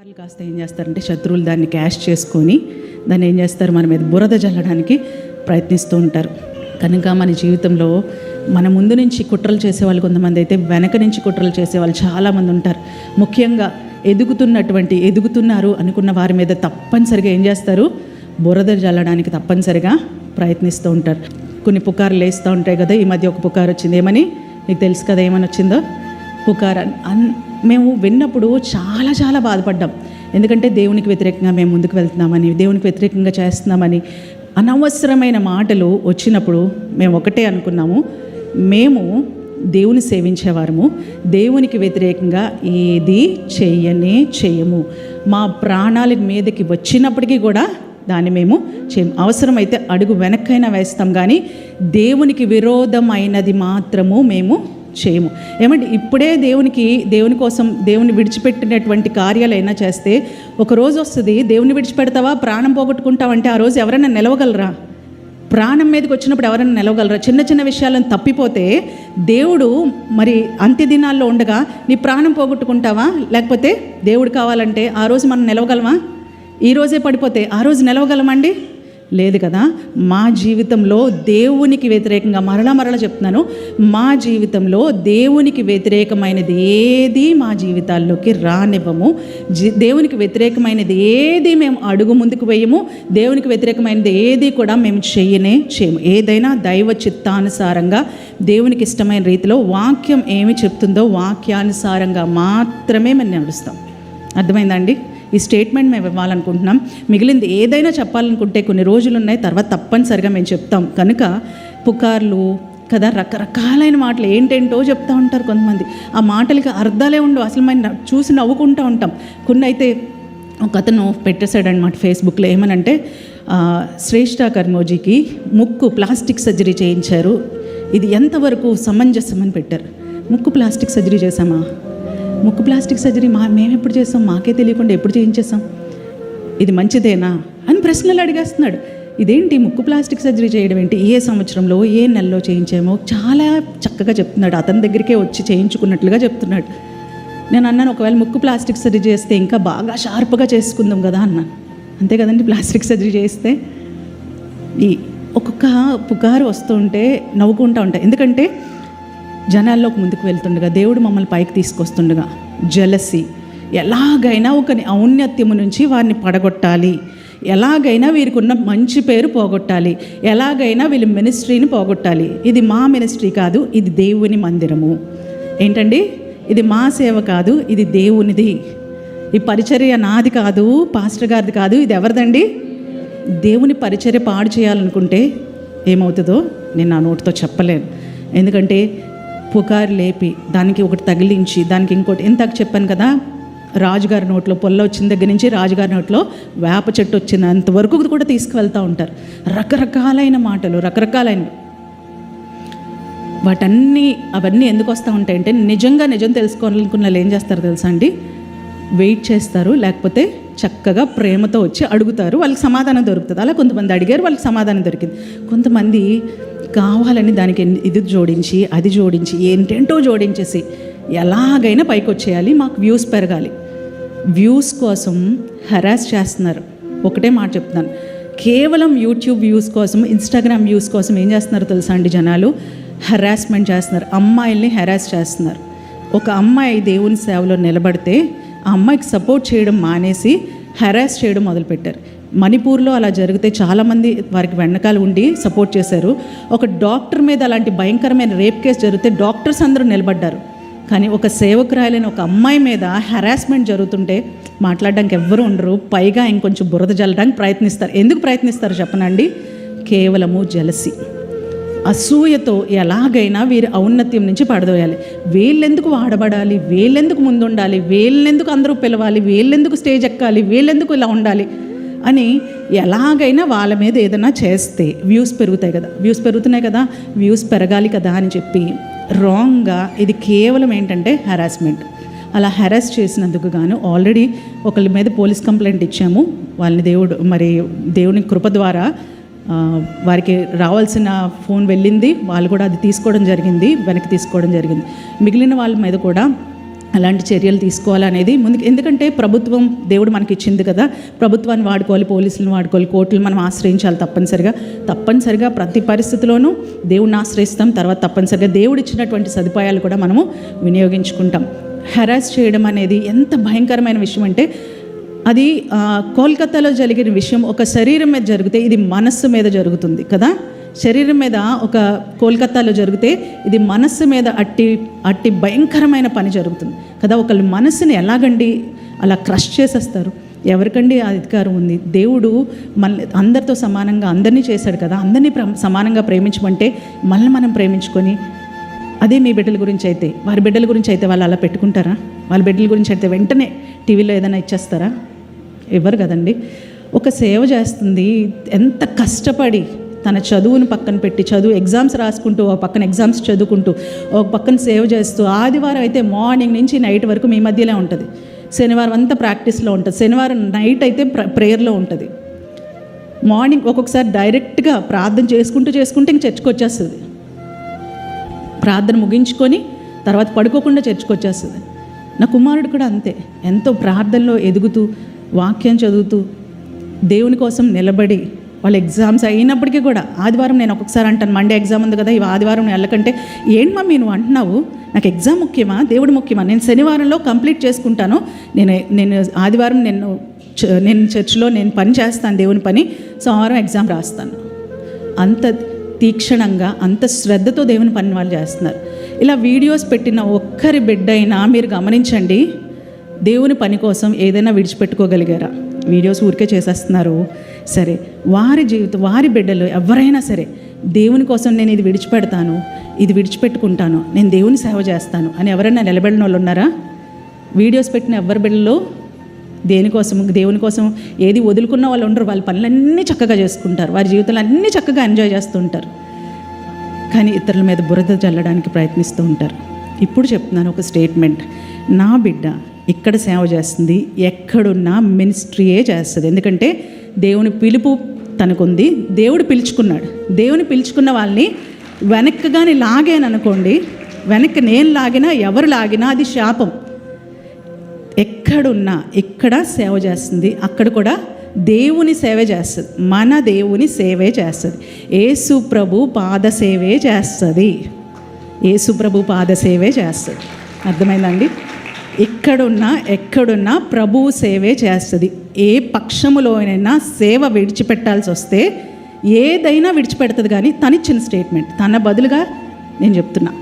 వాళ్ళు కాస్త ఏం చేస్తారంటే శత్రువులు దాన్ని క్యాష్ చేసుకొని దాన్ని ఏం చేస్తారు? మన మీద బురద జల్లడానికి ప్రయత్నిస్తూ ఉంటారు. కనుక మన జీవితంలో మన ముందు నుంచి కుట్రలు చేసేవాళ్ళు కొంతమంది అయితే వెనక నుంచి కుట్రలు చేసేవాళ్ళు చాలామంది ఉంటారు. ముఖ్యంగా ఎదుగుతున్నటువంటి ఎదుగుతున్నారు అనుకున్న వారి మీద తప్పనిసరిగా ఏం చేస్తారు? బురద జల్లడానికి తప్పనిసరిగా ప్రయత్నిస్తూ ఉంటారు. కొన్ని పుకార్లు వేస్తూ ఉంటాయి కదా ఈ మధ్య ఒక పుకారు వచ్చింది. ఏమని? నీకు తెలుసు కదా ఏమని వచ్చిందో? పుకార్ అన్ మేము విన్నప్పుడు చాలా చాలా బాధపడ్డాం. ఎందుకంటే దేవునికి వ్యతిరేకంగా మేము ముందుకు వెళ్తున్నామని దేవునికి వ్యతిరేకంగా చేస్తున్నామని అనవసరమైన మాటలు వచ్చినప్పుడు మేము ఒకటే అనుకున్నాము. మేము దేవుని సేవించేవారము. దేవునికి వ్యతిరేకంగా ఏది చేయనే చేయము. మా ప్రాణాల మీదకి వచ్చినప్పటికీ కూడా దాన్ని మేము చేయము అవసరమైతే అడుగు వెనక్కైనా వేస్తాం. కానీ దేవునికి విరోధమైనది మాత్రము మేము చేయము. ఏమంటే ఇప్పుడే దేవునికి దేవుని కోసం దేవుని విడిచిపెట్టినటువంటి కార్యాలైనా చేస్తే ఒక రోజు వస్తుంది దేవుని విడిచిపెడతావా ప్రాణం పోగొట్టుకుంటావంటే ఆ రోజు ఎవరైనా నిలవగలరా? ప్రాణం మీదకి వచ్చినప్పుడు ఎవరైనా నిలవగలరా? చిన్న చిన్న విషయాలను తప్పిపోతే దేవుడు మరి అంత్య దినాల్లో ఉండగా నీ ప్రాణం పోగొట్టుకుంటావా? లేకపోతే దేవుడు కావాలంటే ఆ రోజు మనం నిలవగలమా? ఈ రోజే పడిపోతే ఆ రోజు నిలవగలమండి? లేదు కదా? మా జీవితంలో దేవునికి వ్యతిరేకంగా మరలా మరలా చెప్తున్నాను మా జీవితంలో దేవునికి వ్యతిరేకమైనది ఏది మా జీవితాల్లోకి రానివ్వము. జీ- దేవునికి వ్యతిరేకమైనది ఏది మేము అడుగు ముందుకు వేయము దేవునికి వ్యతిరేకమైనది ఏది కూడా మేము చేయనే చేయము. ఏదైనా దైవ చిత్తానుసారంగా దేవునికి ఇష్టమైన రీతిలో వాక్యం ఏమి చెప్తుందో వాక్యానుసారంగా మాత్రమే మేము నడుస్తాం. అర్థమైందండి ఈ స్టేట్మెంట్ మేము ఇవ్వాలనుకుంటున్నాం. మిగిలింది ఏదైనా చెప్పాలనుకుంటే కొన్ని రోజులు ఉన్నాయి తర్వాత తప్పనిసరిగా మేము చెప్తాం. కనుక పుకార్లు కదా రకరకాలైన మాటలు ఏంటేంటో చెప్తా ఉంటారు కొంతమంది. ఆ మాటలకి అర్థాలే ఉండవు అసలు మనం చూసి నవ్వుకుంటూ ఉంటాం. కొన్ని అయితే ఒక అతను పెట్టేశాడనమాట ఫేస్బుక్లో ఏమనంటే శ్రేష్ఠ కర్మోజీకి ముక్కు ప్లాస్టిక్ సర్జరీ చేయించారు. ఇది ఎంతవరకు సమంజసం అని పెట్టారు. ముక్కు ప్లాస్టిక్ సర్జరీ చేశామా? ముక్కు ప్లాస్టిక్ సర్జరీ మా మేము ఎప్పుడు చేస్తాం? మాకే తెలియకుండా ఎప్పుడు చేయించేస్తాం? ఇది మంచిదేనా? అని ప్రశ్నలు అడిగేస్తున్నాడు. ఇదేంటి ముక్కు ప్లాస్టిక్ సర్జరీ చేయడం ఏంటి? ఏ సంవత్సరంలో ఏ నెలలో చేయించామో? చాలా చక్కగా చెప్తున్నాడు. అతని దగ్గరికే వచ్చి చేయించుకున్నట్లుగా చెప్తున్నాడు. నేను అన్నాను ఒకవేళ ముక్కు ప్లాస్టిక్ సర్జరీ చేస్తే ఇంకా బాగా షార్ప్గా చేసుకుందాం కదా అన్నాను అంతే కదండి ప్లాస్టిక్ సర్జరీ చేస్తే? ఈ ఒక్కొక్క పుకారు వస్తుంటే నవ్వుకుంటూ ఉంటాయి. ఎందుకంటే జనాల్లోకి ముందుకు వెళ్తుండగా దేవుడు మమ్మల్ని పైకి తీసుకొస్తుండగా జలసి ఎలాగైనా ఒక ఔన్నత్యము నుంచి వారిని పడగొట్టాలి. ఎలాగైనా వీరికి ఉన్న మంచి పేరు పోగొట్టాలి. ఎలాగైనా వీళ్ళ మినిస్ట్రీని పోగొట్టాలి. ఇది మా మినిస్ట్రీ కాదు ఇది దేవుని మందిరము. ఏంటండి? ఇది మా సేవ కాదు ఇది దేవునిది. ఈ పరిచర్య నాది కాదు పాస్టర్ గారిది కాదు ఇది ఎవరిదండి? దేవుని పరిచర్య పాడు చేయాలనుకుంటే ఏమవుతుందో నేను నా నోటితో చెప్పలేను. ఎందుకంటే పుకారు లేపి దానికి ఒకటి తగిలించి దానికి ఇంకోటి ఇంతకు చెప్పాను కదా రాజుగారి నోట్లో పొల్ల వచ్చిన దగ్గర నుంచి రాజుగారి నోట్లో వేప చెట్టు వచ్చినంత వరకు కూడా తీసుకువెళ్తూ ఉంటారు. రకరకాలైన మాటలు రకరకాలైన వాటన్నీ అవన్నీ ఎందుకు వస్తూ ఉంటాయంటే నిజంగా నిజం తెలుసుకోవాలనుకున్న వాళ్ళు ఏం చేస్తారు తెలుసా అండి? వెయిట్ చేస్తారు లేకపోతే చక్కగా ప్రేమతో వచ్చి అడుగుతారు వాళ్ళకి సమాధానం దొరుకుతుంది. అలా కొంతమంది అడిగారు వాళ్ళకి సమాధానం దొరికింది. కొంతమంది కావాలని దానికి ఇది జోడించి అది జోడించి ఏంటేంటో జోడించేసి ఎలాగైనా పైకి వచ్చేయాలి మాకు వ్యూస్ పెరగాలి. వ్యూస్ కోసం హెరాస్ చేస్తున్నారు. ఒకటే మాట చెప్తున్నాను. కేవలం యూట్యూబ్ వ్యూస్ కోసం ఇన్స్టాగ్రామ్ వ్యూస్ కోసం ఏం చేస్తున్నారు తెలుసా అండి జనాలు? హెరాస్మెంట్ చేస్తున్నారు. అమ్మాయిల్ని హెరాస్ చేస్తున్నారు. ఒక అమ్మాయి దేవుని సేవలో నిలబడితే ఆ అమ్మాయికి సపోర్ట్ చేయడం మానేసి హెరాస్ చేయడం మొదలుపెట్టారు. మణిపూర్లో అలా జరిగితే చాలామంది వారికి వెనకాల ఉండి సపోర్ట్ చేశారు. ఒక డాక్టర్ మీద అలాంటి భయంకరమైన రేప్ కేసు జరిగితే డాక్టర్స్ అందరూ నిలబడ్డారు. కానీ ఒక సేవకురాయలైన ఒక అమ్మాయి మీద హెరాస్మెంట్ జరుగుతుంటే మాట్లాడడానికి ఎవ్వరు ఉండరు. పైగా ఇంకొంచెం బురద జల్లడానికి ప్రయత్నిస్తారు. ఎందుకు ప్రయత్నిస్తారు చెప్పనండి? కేవలము జలసి. అసూయతో ఎలాగైనా వీరి ఔన్నత్యం నుంచి పడదోయాలి. వీళ్ళెందుకు వాడబడాలి? వీళ్ళెందుకు ముందుండాలి? వీళ్ళెందుకు అందరూ పిలవాలి? వీళ్ళెందుకు స్టేజ్ ఎక్కాలి? వీళ్ళెందుకు ఇలా ఉండాలి? అని ఎలాగైనా వాళ్ళ మీద ఏదైనా చేస్తే వ్యూస్ పెరుగుతాయి కదా. వ్యూస్ పెరుగుతున్నాయి కదా. వ్యూస్ పెరగాలి కదా అని చెప్పి రాంగ్గా ఇది కేవలం ఏంటంటే హెరాస్మెంట్ అలా హెరాస్ చేసినందుకు గాను ఆల్రెడీ ఒకళ్ళ మీద పోలీస్ కంప్లైంట్ ఇచ్చాము. వాళ్ళని దేవుడు మరి దేవుని కృప ద్వారా వారికి రావాల్సిన ఫోన్ వెళ్ళింది. వాళ్ళు కూడా అది తీసుకోవడం జరిగింది వెనక్కి తీసుకోవడం జరిగింది. మిగిలిన వాళ్ళ మీద కూడా అలాంటి చర్యలు తీసుకోవాలనేది ముందుకు ఎందుకంటే ప్రభుత్వం దేవుడు మనకి ఇచ్చింది కదా. ప్రభుత్వాన్ని వాడుకోవాలి పోలీసులను వాడుకోవాలి కోర్టులు మనం ఆశ్రయించాలి తప్పనిసరిగా. తప్పనిసరిగా ప్రతి పరిస్థితిలోనూ దేవుడిని ఆశ్రయిస్తాం తర్వాత తప్పనిసరిగా దేవుడు ఇచ్చినటువంటి సదుపాయాలు కూడా మనము వినియోగించుకుంటాం. హెరాస్ చేయడం అనేది ఎంత భయంకరమైన విషయం అంటే అది కోల్కతాలో జరిగిన విషయం ఒక శరీరం మీద జరిగితే ఇది మనస్సు మీద జరుగుతుంది కదా. శరీరం మీద ఒక కోల్కతాలో జరిగితే ఇది మనస్సు మీద అట్టి అట్టి భయంకరమైన పని జరుగుతుంది. కదా ఒకళ్ళ మనస్సుని ఎలాగండి అలా క్రష్ చేసేస్తారు? ఎవరికండి అధికారం ఉంది? దేవుడు మన అందరితో సమానంగా అందరినీ చేశాడు కదా అందరినీ ప్ర- సమానంగా ప్రేమించమంటే మళ్ళీ మనం ప్రేమించుకొని అదే మీ బిడ్డల గురించి అయితే వారి బిడ్డల గురించి అయితే వాళ్ళు అలా పెట్టుకుంటారా? వాళ్ళ బిడ్డల గురించి అయితే వెంటనే టీవీలో ఏదైనా ఇచ్చేస్తారా? ఇవ్వరు కదండి? ఒక సేవ చేస్తుంది ఎంత కష్టపడి తన చదువును పక్కన పెట్టి చదువు ఎగ్జామ్స్ రాసుకుంటూ ఒక పక్కన ఎగ్జామ్స్ చదువుకుంటూ ఒక పక్కన సేవ్ చేస్తూ ఆదివారం అయితే మార్నింగ్ నుంచి నైట్ వరకు మీ మధ్యలో ఉంటుంది. శనివారం అంతా ప్రాక్టీస్లో ఉంటుంది. శనివారం నైట్ అయితే ప్ర ప్రేయర్లో ఉంటుంది. మార్నింగ్ ఒక్కొక్కసారి డైరెక్ట్గా ప్రార్థన చేసుకుంటూ చేసుకుంటే ఇంక చర్చకు వచ్చేస్తుంది. ప్రార్థన ముగించుకొని తర్వాత పడుకోకుండా చర్చకు వచ్చేస్తుంది. నా కుమారుడు కూడా అంతే. ఎంతో ప్రార్థనలో ఎదుగుతూ వాక్యం చదువుతూ దేవుని కోసం నిలబడి వాళ్ళ ఎగ్జామ్స్ అయినప్పటికీ కూడా ఆదివారం నేను ఒక్కొక్కసారి అంటాను మండే ఎగ్జామ్ ఉంది కదా ఇవి ఆదివారం వెళ్ళకంటే ఏంటి మమ్మీ నువ్వు అంటున్నావు? నాకు ఎగ్జామ్ ముఖ్యమా? దేవుడు ముఖ్యమా? నేను శనివారంలో కంప్లీట్ చేసుకుంటాను. నేను నేను ఆదివారం నేను చ- నేను చర్చిలో నేను పని చేస్తాను దేవుని పని. సోమవారం ఎగ్జామ్ రాస్తాను. అంత తీక్షణంగా అంత శ్రద్ధతో దేవుని పని వాళ్ళు చేస్తున్నారు. ఇలా వీడియోస్ పెట్టిన ఒక్కరి బిడ్డ అయినా మీరు గమనించండి దేవుని పని కోసం ఏదైనా విడిచిపెట్టుకోగలిగారా? వీడియోస్ ఊరికే చేసేస్తున్నారు. సరే వారి జీవితం వారి బిడ్డలు ఎవరైనా సరే దేవుని కోసం నేను ఇది విడిచిపెడతాను ఇది విడిచిపెట్టుకుంటాను నేను దేవుని సేవ చేస్తాను అని ఎవరైనా నిలబడిన వాళ్ళు ఉన్నారా? వీడియోస్ పెట్టిన ఎవరి బిడ్డలు? దేనికోసం దేవుని కోసం ఏది వదులుకున్న వాళ్ళు ఉండరు వాళ్ళ పనులన్నీ చక్కగా చేసుకుంటారు వారి జీవితంలో అన్నీ చక్కగా ఎంజాయ్ చేస్తుంటారు కానీ ఇతరుల మీద బురద చల్లడానికి ప్రయత్నిస్తూ ఉంటారు. ఇప్పుడు చెప్తున్నాను ఒక స్టేట్మెంట్ నా బిడ్డ ఇక్కడ సేవ చేస్తుంది ఎక్కడున్నా మినిస్ట్రీయే చేస్తుంది. ఎందుకంటే దేవుని పిలుపు తనకుంది. దేవుడు పిలుచుకున్నాడు. దేవుని పిలుచుకున్న వాళ్ళని వెనక్కి కానీ లాగాననుకోండి వెనక్కి నేను లాగినా ఎవరు లాగినా అది శాపం. ఎక్కడున్నా ఇక్కడ సేవ చేస్తుంది. అక్కడ కూడా దేవుని సేవ చేస్తుంది. మన దేవుని సేవే చేస్తుంది. ఏసు ప్రభు పాద సేవే చేస్తుంది. ఏసుప్రభు పాద సేవే చేస్తుంది. అర్థమైందండి ఇక్కడున్నా ఎక్కడున్నా ప్రభువు సేవే చేస్తుంది. ఏ పక్షములోనైనా సేవ విడిచిపెట్టాల్సి వస్తే ఏదైనా విడిచిపెడుతుంది కానీ తనిచ్చిన స్టేట్మెంట్ తన బదులుగా నేను చెప్తున్నా.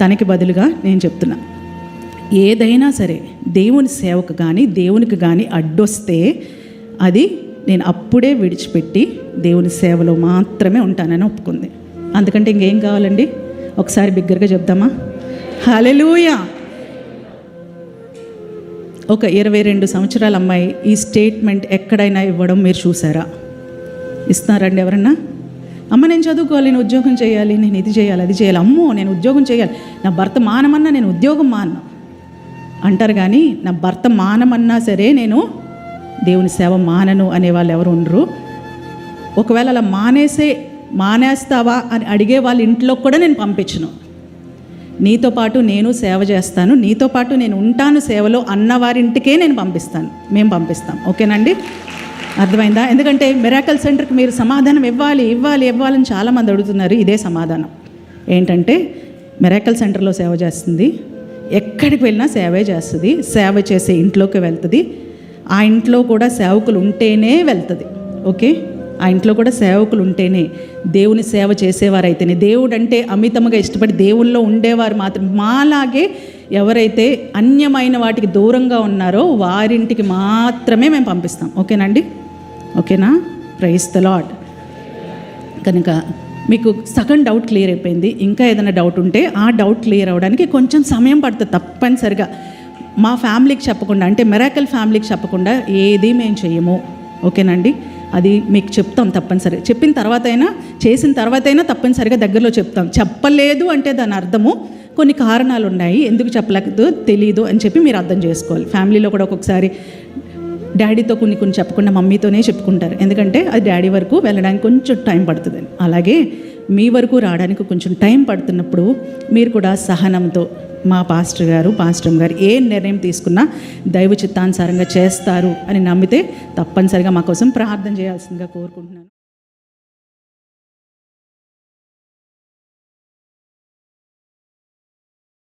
తనకి బదులుగా నేను చెప్తున్నా. ఏదైనా సరే దేవుని సేవకు కానీ దేవునికి కానీ అడ్డొస్తే అది నేను అప్పుడే విడిచిపెట్టి దేవుని సేవలో మాత్రమే ఉంటానని ఒప్పుకుంది. అందుకంటే ఇంకేం కావాలండి? ఒకసారి బిగ్గరగా చెప్దామా? హలెలూయా ఒక ఇరవై రెండు సంవత్సరాల అమ్మాయి ఈ స్టేట్మెంట్ ఎక్కడైనా ఇవ్వడం మీరు చూసారా? ఇస్తున్నారండి ఎవరన్నా? అమ్మ నేను చదువుకోవాలి నేను ఉద్యోగం చేయాలి నేను ఇది చేయాలి అది చేయాలి. అమ్మో నేను ఉద్యోగం చేయాలి. నా భర్త మానమన్నా నేను ఉద్యోగం మాన అంటారు కానీ నా భర్త మానమన్నా సరే నేను దేవుని సేవ మానను అనే వాళ్ళు ఎవరు ఉండరు. ఒకవేళ అలా మానేసే మానేస్తావా అని అడిగే వాళ్ళ ఇంట్లో కూడా నేను పంపించను. నీతో పాటు నేను సేవ చేస్తాను. నీతో పాటు నేను ఉంటాను సేవలో అన్నవారింటికే నేను పంపిస్తాను. మేము పంపిస్తాం. ఓకేనండి? అర్థమైందా? ఎందుకంటే మిరాకల్ సెంటర్కి మీరు సమాధానం ఇవ్వాలి ఇవ్వాలి ఇవ్వాలని చాలామంది అడుగుతున్నారు. ఇదే సమాధానం. ఏంటంటే మిరాకల్ సెంటర్లో సేవ చేస్తుంది. ఎక్కడికి వెళ్ళినా సేవే చేస్తుంది. సేవ చేసే ఇంట్లోకి వెళ్తుంది. ఆ ఇంట్లో కూడా సేవకులు ఉంటేనే వెళ్తుంది. ఓకే? ఆ ఇంట్లో కూడా సేవకులు ఉంటేనే దేవుని సేవ చేసేవారైతేనే. దేవుడు అంటే అమితముగా ఇష్టపడి దేవుల్లో ఉండేవారు మాత్రం మాలాగే ఎవరైతే అన్యమైన వాటికి దూరంగా ఉన్నారో వారింటికి మాత్రమే మేము పంపిస్తాం. ఓకేనండి ఓకేనా? ప్రైస్ ద లాడ్ కనుక మీకు సగం డౌట్ క్లియర్ అయిపోయింది. ఇంకా ఏదైనా డౌట్ ఉంటే ఆ డౌట్ క్లియర్ అవ్వడానికి కొంచెం సమయం పడుతుంది తప్పనిసరిగా. మా ఫ్యామిలీకి చెప్పకుండా అంటే మెరాకల్ ఫ్యామిలీకి చెప్పకుండా ఏది మేము చెయ్యము. ఓకేనండి అది మీకు చెప్తాం తప్పనిసరి చెప్పిన తర్వాత అయినా చేసిన తర్వాత అయినా తప్పనిసరిగా దగ్గరలో చెప్తాం. చెప్పలేదు అంటే దాని అర్థము కొన్ని కారణాలు ఉన్నాయి ఎందుకు చెప్పలేదు? తెలియదు అని చెప్పి మీరు అర్థం చేసుకోవాలి. ఫ్యామిలీలో కూడా ఒక్కొక్కసారి డాడీతో కొన్ని కొన్ని చెప్పకుండా మమ్మీతోనే చెప్పుకుంటారు. ఎందుకంటే అది డాడీ వరకు వెళ్ళడానికి కొంచెం టైం పడుతుందని అలాగే మీ వరకు రావడానికి కొంచెం టైం పడుతున్నప్పుడు మీరు కూడా సహనంతో మా పాస్టర్ గారు పాస్టర్ గారు ఏ నిర్ణయం తీసుకున్నా దైవ చిత్తానుసారంగా చేస్తారు అని నమ్మితే తప్పనిసరిగా మా కోసం ప్రార్థన చేయాల్సిందిగా కోరుకుంటున్నాను.